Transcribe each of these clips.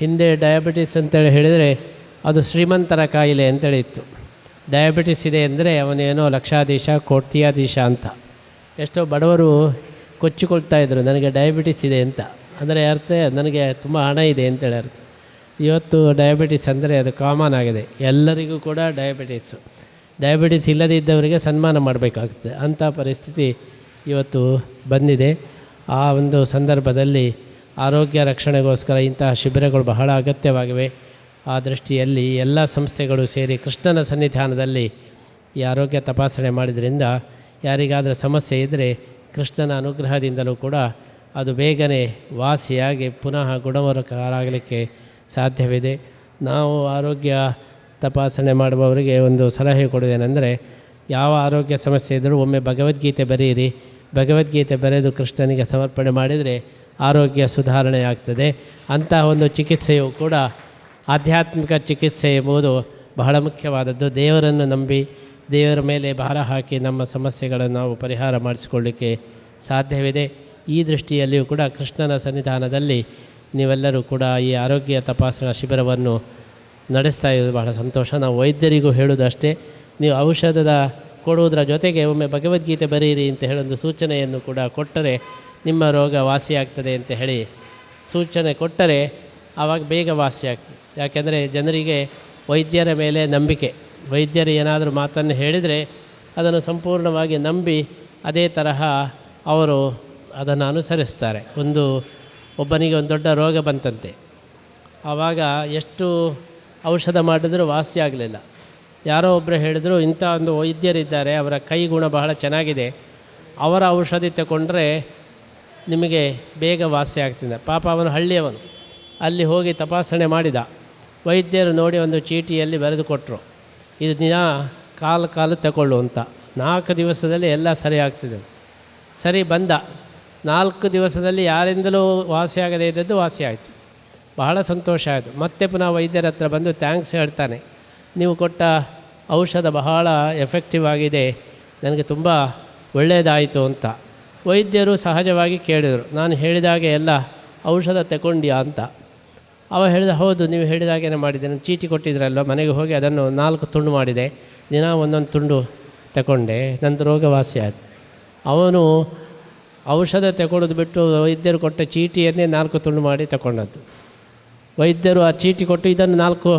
ಹಿಂದೆ ಡಯಾಬಿಟಿಸ್ ಅಂತೇಳಿ ಹೇಳಿದರೆ ಅದು ಶ್ರೀಮಂತರ ಕಾಯಿಲೆ ಅಂತೇಳಿ ಇತ್ತು. ಡಯಾಬಿಟಿಸ್ ಇದೆ ಅಂದರೆ ಅವನೇನೋ ಲಕ್ಷಾಧೀಶ, ಕೋಟ್ಯಾಧೀಶ ಅಂತ. ಎಷ್ಟೋ ಬಡವರು ಕೊಚ್ಚಿಕೊಳ್ತಾ ಇದ್ದರು ನನಗೆ ಡಯಾಬಿಟಿಸ್ ಇದೆ ಅಂತ. ಅಂದರೆ ಅರ್ಥ, ನನಗೆ ತುಂಬ ಹಣ ಇದೆ ಅಂತೇಳಿ ಅರ್ಥ. ಇವತ್ತು ಡಯಾಬಿಟಿಸ್ ಅಂದರೆ ಅದು ಕಾಮನ್ ಆಗಿದೆ. ಎಲ್ಲರಿಗೂ ಕೂಡ ಡಯಾಬಿಟಿಸು ಡಯಾಬಿಟಿಸ್ ಇಲ್ಲದಿದ್ದವರಿಗೆ ಸನ್ಮಾನ ಮಾಡಬೇಕಾಗುತ್ತೆ. ಅಂಥ ಪರಿಸ್ಥಿತಿ ಇವತ್ತು ಬಂದಿದೆ. ಆ ಒಂದು ಸಂದರ್ಭದಲ್ಲಿ ಆರೋಗ್ಯ ರಕ್ಷಣೆಗೋಸ್ಕರ ಇಂತಹ ಶಿಬಿರಗಳು ಬಹಳ ಅಗತ್ಯವಾಗಿವೆ. ಆ ದೃಷ್ಟಿಯಲ್ಲಿ ಎಲ್ಲ ಸಂಸ್ಥೆಗಳು ಸೇರಿ ಕೃಷ್ಣನ ಸನ್ನಿಧಾನದಲ್ಲಿ ಈ ಆರೋಗ್ಯ ತಪಾಸಣೆ ಮಾಡಿದ್ರಿಂದ ಯಾರಿಗಾದರೂ ಸಮಸ್ಯೆ ಇದ್ದರೆ ಕೃಷ್ಣನ ಅನುಗ್ರಹದಿಂದಲೂ ಕೂಡ ಅದು ಬೇಗನೆ ವಾಸಿಯಾಗಿ ಪುನಃ ಗುಣಮುಖರಾಗಲಿಕ್ಕೆ ಸಾಧ್ಯವಿದೆ. ನಾವು ಆರೋಗ್ಯ ತಪಾಸಣೆ ಮಾಡುವವರಿಗೆ ಒಂದು ಸಲಹೆ ಕೊಡುವುದೇನೆಂದರೆ, ಯಾವ ಆರೋಗ್ಯ ಸಮಸ್ಯೆ ಇದ್ದರೂ ಒಮ್ಮೆ ಭಗವದ್ಗೀತೆ ಬರೆಯಿರಿ. ಭಗವದ್ಗೀತೆ ಬರೆದು ಕೃಷ್ಣನಿಗೆ ಸಮರ್ಪಣೆ ಮಾಡಿದರೆ ಆರೋಗ್ಯ ಸುಧಾರಣೆ ಆಗ್ತದೆ ಅಂತಹ ಒಂದು ಚಿಕಿತ್ಸೆಯು ಕೂಡ ಆಧ್ಯಾತ್ಮಿಕ ಚಿಕಿತ್ಸೆ ಎಂಬುದು ಬಹಳ ಮುಖ್ಯವಾದದ್ದು. ದೇವರನ್ನು ನಂಬಿ, ದೇವರ ಮೇಲೆ ಭಾರ ಹಾಕಿ ನಮ್ಮ ಸಮಸ್ಯೆಗಳನ್ನು ನಾವು ಪರಿಹಾರ ಮಾಡಿಸಿಕೊಳ್ಳಿಕ್ಕೆ ಸಾಧ್ಯವಿದೆ. ಈ ದೃಷ್ಟಿಯಲ್ಲಿಯೂ ಕೂಡ ಕೃಷ್ಣನ ಸನ್ನಿಧಾನದಲ್ಲಿ ನೀವೆಲ್ಲರೂ ಕೂಡ ಈ ಆರೋಗ್ಯ ತಪಾಸಣಾ ಶಿಬಿರವನ್ನು ನಡೆಸ್ತಾ ಇರೋದು ಬಹಳ ಸಂತೋಷ. ನಾವು ವೈದ್ಯರಿಗೂ ಹೇಳುವುದಷ್ಟೇ, ನೀವು ಔಷಧದ ಕೊಡುವುದರ ಜೊತೆಗೆ ಒಮ್ಮೆ ಭಗವದ್ಗೀತೆ ಬರೆಯಿರಿ ಅಂತ ಹೇಳೊಂದು ಸೂಚನೆಯನ್ನು ಕೂಡ ಕೊಟ್ಟರೆ ನಿಮ್ಮ ರೋಗ ವಾಸಿಯಾಗ್ತದೆ ಅಂತ ಹೇಳಿ ಸೂಚನೆ ಕೊಟ್ಟರೆ ಆವಾಗ ಬೇಗ ವಾಸಿಯಾಗ್ತದೆ. ಯಾಕೆಂದರೆ ಜನರಿಗೆ ವೈದ್ಯರ ಮೇಲೆ ನಂಬಿಕೆ. ವೈದ್ಯರು ಏನಾದರೂ ಮಾತನ್ನು ಹೇಳಿದರೆ ಅದನ್ನು ಸಂಪೂರ್ಣವಾಗಿ ನಂಬಿ ಅದೇ ತರಹ ಅವರು ಅದನ್ನು ಅನುಸರಿಸ್ತಾರೆ. ಒಂದು ಒಬ್ಬನಿಗೆ ಒಂದು ದೊಡ್ಡ ರೋಗ ಬಂತಂತೆ. ಆವಾಗ ಎಷ್ಟು ಔಷಧ ಮಾಡಿದರೂ ವಾಸಿ ಆಗಲಿಲ್ಲ. ಯಾರೋ ಒಬ್ಬರು ಹೇಳಿದರು, ಇಂಥ ಒಂದು ವೈದ್ಯರಿದ್ದಾರೆ, ಅವರ ಕೈ ಗುಣ ಬಹಳ ಚೆನ್ನಾಗಿದೆ, ಅವರ ಔಷಧಿ ತಗೊಂಡ್ರೆ ನಿಮಗೆ ಬೇಗ ವಾಸಿ ಆಗ್ತಿದ್ದ ಪಾಪ ಅವನು ಹಳ್ಳಿಯವನು. ಅಲ್ಲಿ ಹೋಗಿ ತಪಾಸಣೆ ಮಾಡಿದ. ವೈದ್ಯರು ನೋಡಿ ಒಂದು ಚೀಟಿಯಲ್ಲಿ ಬರೆದು ಕೊಟ್ಟರು ಇದು ದಿನ ಕಾಲು ಕಾಲು ತಗೊಳ್ಳು ಅಂತ. ನಾಲ್ಕು ದಿವಸದಲ್ಲಿ ಎಲ್ಲ ಸರಿ ಆಗ್ತಿದೆ. ಸರಿ ಬಂದ. ನಾಲ್ಕು ದಿವಸದಲ್ಲಿ ಯಾರಿಂದಲೂ ವಾಸಿಯಾಗದೇ ಇದ್ದದ್ದು ವಾಸಿ ಆಯಿತು. ಬಹಳ ಸಂತೋಷ ಆಯಿತು. ಮತ್ತೆ ಪುನಃ ವೈದ್ಯರ ಹತ್ರ ಬಂದು ಥ್ಯಾಂಕ್ಸ್ ಹೇಳ್ತಾನೆ. ನೀವು ಕೊಟ್ಟ ಔಷಧ ಬಹಳ ಎಫೆಕ್ಟಿವ್ ಆಗಿದೆ. ನನಗೆ ತುಂಬ ಒಳ್ಳೆಯದಾಯಿತು ಅಂತ. ವೈದ್ಯರು ಸಹಜವಾಗಿ ಕೇಳಿದರು. ನಾನು ಹೇಳಿದಾಗೆ ಎಲ್ಲ ಔಷಧ ತಗೊಂಡ್ಯಾ ಅಂತ. ಅವ ಹೇಳಿದ, ಹೌದು, ನೀವು ಹೇಳಿದಾಗೇನೆ ನಾನು ಚೀಟಿ ಕೊಟ್ಟಿದ್ರಲ್ಲ ಮನೆಗೆ ಹೋಗಿ ಅದನ್ನು ನಾಲ್ಕು ತುಂಡು ಮಾಡಿದೆ. ದಿನ ಒಂದೊಂದು ತುಂಡು ತಗೊಂಡೆ ನಂದು ರೋಗ ಆಯಿತು. ಅವನು ಔಷಧ ತಗೊಳ್ಳೋದು ಬಿಟ್ಟು ವೈದ್ಯರು ಕೊಟ್ಟ ಚೀಟಿಯನ್ನೇ ನಾಲ್ಕು ತುಂಡು ಮಾಡಿ ತಗೊಂಡದ್ದು ವೈದ್ಯರು ಆ ಚೀಟಿ ಕೊಟ್ಟು ಇದನ್ನು ನಾಲ್ಕು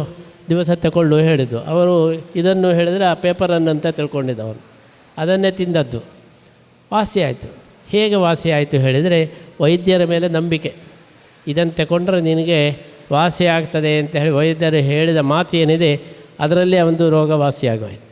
ದಿವಸ ತಗೊಳ್ಳು ಹೇಳಿದ್ದು. ಅವರು ಇದನ್ನು ಹೇಳಿದರೆ ಆ ಪೇಪರನ್ನು ಅಂತ ತಿಳ್ಕೊಂಡಿದ್ದ ಅವನು ಅದನ್ನೇ ತಿಂದದ್ದು. ವಾಸಿ ಆಯಿತು. ಹೇಗೆ ವಾಸಿಯಾಯಿತು ಹೇಳಿದರೆ ವೈದ್ಯರ ಮೇಲೆ ನಂಬಿಕೆ. ಇದನ್ನು ತಗೊಂಡ್ರೆ ನಿನಗೆ ವಾಸಿ ಆಗ್ತದೆ ಅಂತ ಹೇಳಿ ವೈದ್ಯರು ಹೇಳಿದ ಮಾತು ಏನಿದೆ, ಅದರಲ್ಲಿ ಒಂದು ರೋಗ ವಾಸಿಯಾಗೋಯ್ತು